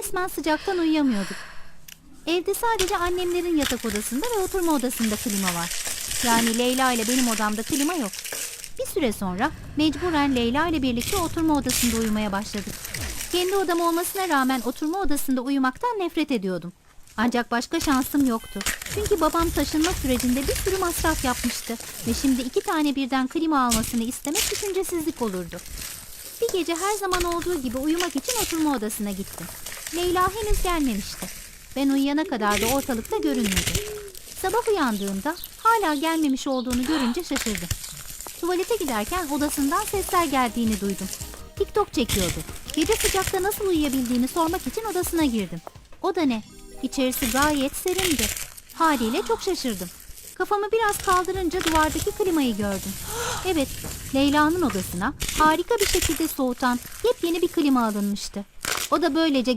Resmen sıcaktan uyuyamıyorduk. Evde sadece annemlerin yatak odasında ve oturma odasında klima var. Yani Leyla ile benim odamda klima yok. Bir süre sonra mecburen Leyla ile birlikte oturma odasında uyumaya başladık. Kendi odam olmasına rağmen oturma odasında uyumaktan nefret ediyordum. Ancak başka şansım yoktu. Çünkü babam taşınma sürecinde bir sürü masraf yapmıştı. Ve şimdi iki tane birden klima almasını istemek düşüncesizlik olurdu. Bir gece her zaman olduğu gibi uyumak için oturma odasına gittim. Leyla henüz gelmemişti. Ben uyuyana kadar da ortalıkta görünmedi. Sabah uyandığımda hala gelmemiş olduğunu görünce şaşırdım. Tuvalete giderken odasından sesler geldiğini duydum. TikTok çekiyordu. Gece sıcakta nasıl uyuyabildiğini sormak için odasına girdim. O da ne? İçerisi gayet serindi. Haliyle çok şaşırdım. Kafamı biraz kaldırınca duvardaki klimayı gördüm. Evet, Leyla'nın odasına harika bir şekilde soğutan yepyeni bir klima alınmıştı. O da böylece